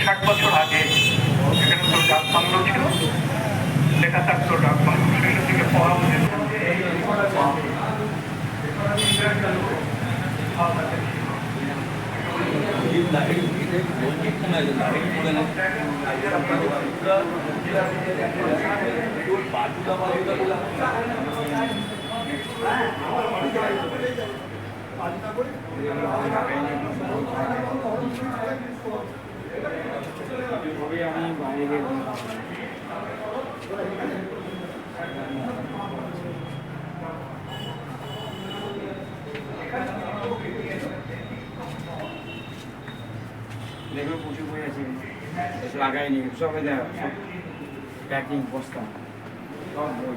ষাট বছর আগে সেখানে তো ডাক বাংলো ছিল। লেখা থাকতো ডাক বাংলো সেখান থেকে পড়া উচিত করে আমি বাইরে দেখবে প্রচুর বই আছে। লাগাইনি সব দেখ সব প্যাকিং বস্তা। সব বই।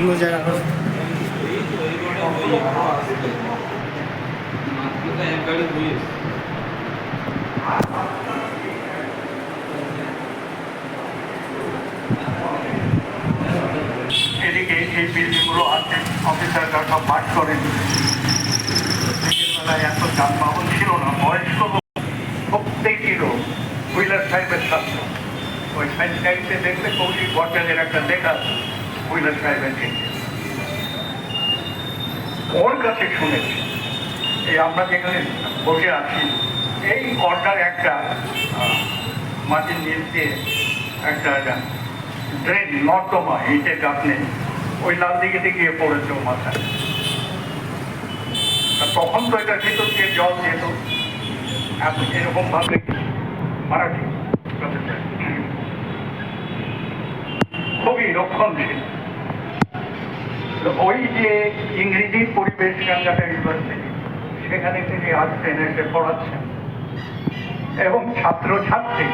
বিভিন্ন জায়গা করে এদিকে এই বিল্ডিংগুলো আছে। অফিসাররা সব পাঠ করেন দিনের বেলায় এত যানবাহন ছিল না, বয়স্ক লোক। প্রত্যেকেরও হুইলার সাহেবের ছাত্র ওই সাইড সাইডে দেখলে কৌশিক ভট্টাচার্যের একটা লেখা হুইলার সাহেবের ওর কাছে শুনেছি। এই আমরা যেখানে বসে আছি, এই অর্ডার একটা মাটির নিচ দিয়ে একটা ড্রেন নর্দমা এইটে গাপনে ওই লাল দিকে গিয়ে পড়েছে ও মাথায়। তখন তো এটা ভিতর দিয়ে জল যেত এত এরকম ভাবে মারাঠি। খুবই রক্ষণশীল। ওই যে ইংরেজি পরিবেশ গঙ্গাটা ইউনিভার্সিটি সেখানে তিনি আসছেন এসে পড়াচ্ছেন। এবং ছাত্র ছাত্রী